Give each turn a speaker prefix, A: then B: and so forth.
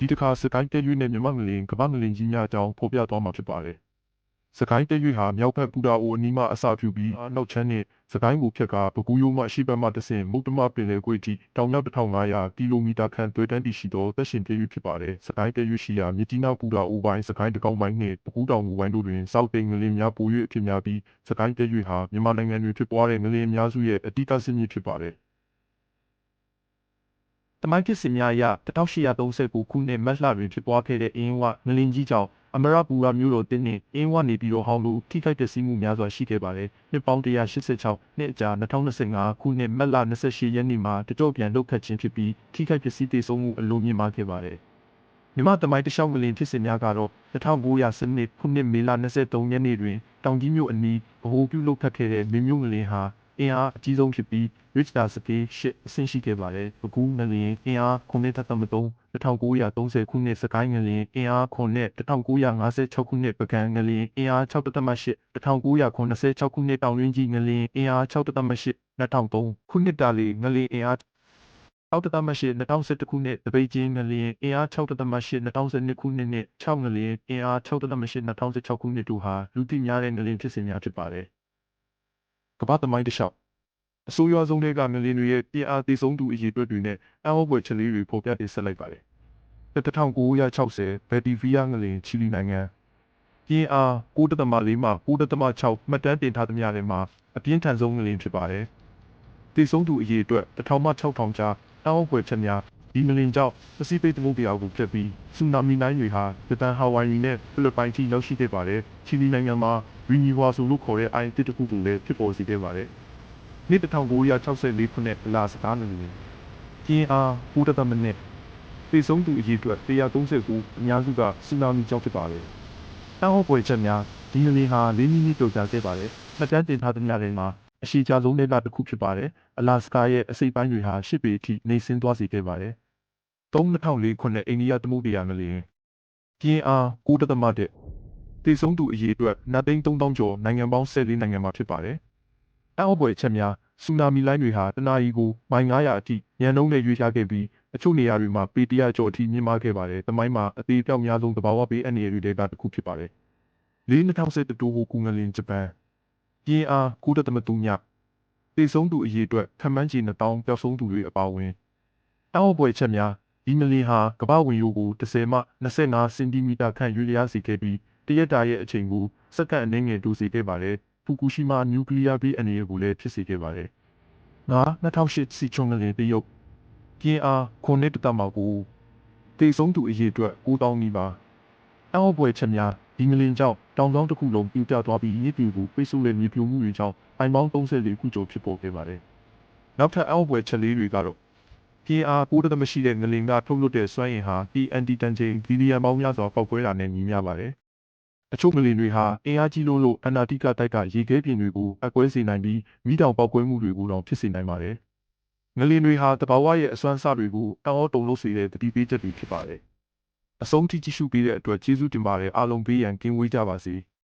A: ဒီတစ်ခါစကိုင်းတက်ရွေးနဲ့မြမငလင်ကမ္ဘာငလင်ကြီးများအကြောင်းဖော်ပြသွားမှာဖြစ်ပါတယ်စကိုင်းတက်ရွေးဟာမြောက်ဘက်ပူတာအိုအနီးမှအစပြုပြီးအနောက်ချမ်းနဲ့စကိုင်းကိုဖြတ်ကာပကူးရိုးမှရှေ့ဘက်မှတဆင့်မုတ်တမပင်လယ်ကွေ့ထိတောင်မြောက်1500ကီလိုမီတာခန့်တွဲတန်းတည်ရှိသောသက်ရှင်တက်ရွေးဖြစ်ပါတယ်စကိုင်းတက်ရွေးရှိရာမြစ်ကြီးနားပူတာအိုပိုင်းစကိုင်းတကောင်းပိုင်းနှင့်ပကူးတောင်မူပိုင်းတို့တွင်စောက်တိန်ငလင်များပို၍အဖြစ်များပြီးစကိုင်းတက်ရွေးဟာမြန်မာနိုင်ငံတွင်ဖြစ်ပွားတဲ့ငလင်အများစုရဲ့အတိအကစစ်မြစ်ဖြစ်ပါတယ်
B: တ မိုင်းဖြစ်စဉ်များအရ1839ခုနှစ်မတ်လတွင်ဖြစ်ပွားခဲ့တဲ့အင်းဝငလင်ကြီးကြောင့်အမရပူရာမျိုးတော်တင်းနှင့်အင်းဝနေပြည်တော်ဟောင်းတို့ထိခိုက်ပျက်စီးမှုများစွာရှိခဲ့ပါတယ်။နှစ်ပေါင်း186နှစ်အကြာ2025ခုနှစ်မတ်လ28ရက်နေ့မှာတကြော့ပြန်လှုပ်ခတ်ခြင်းဖြစ်ပြီးထိခိုက်ပျက်စီးသေဆုံးမှုအလွန်မြင့်မားခဲ့ပါတယ်။မြမတမိုင်းတခြားငလင်ဖြစ်စဉ်များကတော့1900နှစ်ခုနှစ်မေလ23ရက်နေ့တွင်တောင်ကြီးမြို့အနီးဗဟိုပြုလုပ်ခတ်ခဲ့တဲ့မြေမြို့ငလင်ဟာ အင်အားအကြီးဆုံးဖြစ်ပြီး Richter scale 8 အဆင့်ရှိခဲ့ပါတယ်။အခုငလင် အင်အား9.3 1930 ခုနှစ်စကိုင်းငလင် အင်အား9နဲ့1956 ခုနှစ်ပကံငလင် အင်အား6.8 1986ခုနှစ် တောင်ရင်းကြီးငလင် အင်အား6.8 2003 ခုနှစ်တာလီငလင် အင်အား6.8 2011ခုနှစ်တပိတ်ချင်းငလျင် အင်အား6.8 2012ခုနှစ်နဲ့6ငလျင် အင်အား6.8 2016ခုနှစ်တို့ဟာ လူသိများတဲ့ ငလျင်ဖြစ်စဉ်များ ဖြစ်ပါတယ်
A: ကမ္ဘာသမိုင်းတစ်လျှောက်အဆိုးရွားဆုံးတွေကငလင်တွေရဲ့ပြင်းအားသေဆုံးသူအရေအတွက်တွေနဲ့အံ့ဩဖွယ်ချက်လေးတွေဖော်ပြတင်ဆက်လိုက်ပါတယ်1960ဘယ်တီဗီးယားငလင်ချီလီနိုင်ငံပြင်းအား9.4မှ9.6မှတ်တမ်းတင်ထားသမျှတွေမှာအပြင်းထန်ဆုံးငလင်ဖြစ်ပါတယ်သေဆုံးသူအရေအတွက်1000မှ6000ကြားအံ့ဩဖွယ်ချက်များ ဒီငလင်ကြောင့်ပစိဖိတ်သမုဒ္ဒရာကိုဖြတ်ပြီးဆူနာမီလိုင်းတွေဟာဂျပန်ဟာဝိုင်ရီနဲ့ဖိလစ်ပိုင်ထိရောက်ရှိခဲ့ပါတယ်ချီလီနိုင်ငံမှာရီနီဝါဆိုလို့ခေါ်တဲ့အိုင်တစ်တစ်ခုကိုလည်းဖြစ်ပေါ်စေခဲ့ပါတယ်နှစ်1964ခုနှစ်လာစကားငလင်ပြင်းအား 9. မနစ်သေဆုံးသူအရေအတွက်139အများစုကဆူနာမီကြောင့်ဖြစ်ပါတယ်။တောင်ဟောပွဲချက်များဒီငလင်ဟာ၄မိနစ်တိုကြာခဲ့ပါတယ်။နှစ်တန်းတင်ထားသမျှတွေမှာအရှိကြဆုံးတဲ့ကတစ်ခုဖြစ်ပါတယ်။အလာစကာရဲ့အစိပ်ပိုင်းတွေဟာရှစ်ပေအထိနေဆင်းသွားစေခဲ့ပါတယ်။ 3004ခုနှစ်အိန္ဒိယသမုဒ္ဒရာငလင်ပြင်းအား9.1သေဆုံးသူအရေအတွက်နှစ်သိန်း3000ကျော်နိုင်ငံပေါင်း14နိုင်ငံမှာဖြစ်ပါတယ်။အောက်ပွဲချက်များဆူနာမီလိုင်းတွေဟာတနအီကိုမိုင်900အထိညံနှုံးနဲ့ရွေ့ရှားခဲ့ပြီးအချို့နေရာတွေမှာပေတရာကျော်အထိမြင့်မားခဲ့ပါတယ်။တမိုင်းမှာအသေးပြောက်များဆုံးသဘာဝဘေးအန္တရာယ်တွေကတစ်ခုဖြစ်ပါတယ်။၄2010တိုဟိုကူငလင်ဂျပန်ပြင်းအား9.3ညသေဆုံးသူအရေအတွက်ခန့်မှန်းချေ1000ပျောက်ဆုံးသူတွေအပါအဝင်အောက်ပွဲချက်များ ဒီမလင်ဟာကမ္ဘာဝင်ရိုးကို10မှ25စင်တီမီတာခန့်ရွေ့လျားစေခဲ့ပြီးတရက်တာရဲ့အချိန်ကိုစက္ကန့်အနည်းငယ်တိုးစေခဲ့ပါတယ်။ဖူကူရှီမာနျူကလ িয়ার ဘေးအနေကိုလည်းဖြစ်စေခဲ့ပါတယ်။ငါ2008စီချုံငလင်တရုတ်ပြင်းအားခုနှစ်တမကူတေဆုံးသူအရေအတွက်9000နီးပါးအောက်ပွဲချက်များဒီငလင်ကြောင့်တောင်ဆောင်တစ်ခုလုံးပြပြသွားပြီးမြေပြူကိုပိတ်ဆို့တဲ့မြေပြိုမှုတွေကြောင့်အိမ်ပေါင်း34ခုကျော်ဖြစ်ပေါ်ခဲ့ပါတယ်။နောက်ထပ်အောက်ပွဲချက်လေးတွေကတော့ ပြင်းအား9တသမရှိတဲ့ငလင်ကထုတ်လွှတ်တဲ့စွမ်းအင်ဟာ TNT တန်ချိန်ဘီလီယံပေါင်းများစွာပောက်ကွဲတာနဲ့ညီမျှပါတယ်။အချို့ငလင်တွေဟာအင်အားကြီးလို့လို့အနာတိကတိုက်ကရေခဲပြင်တွေကိုအကွဲစေနိုင်ပြီးမိတောင်ပေါက်ကွဲမှုတွေကိုတောင်ဖြစ်စေနိုင်ပါတယ်။ငလင်တွေဟာတဘာဝရဲ့အစွမ်းအစတွေကိုတောင်အောတုံလို့စေတဲ့တတိပေးချက်တွေဖြစ်ပါတယ်။အဆုံးထိကြည့်ရှုပေးတဲ့အတွက်ကျေးဇူးတင်ပါတယ်အားလုံးဘေးရန်ကင်းဝေးကြပါစေ။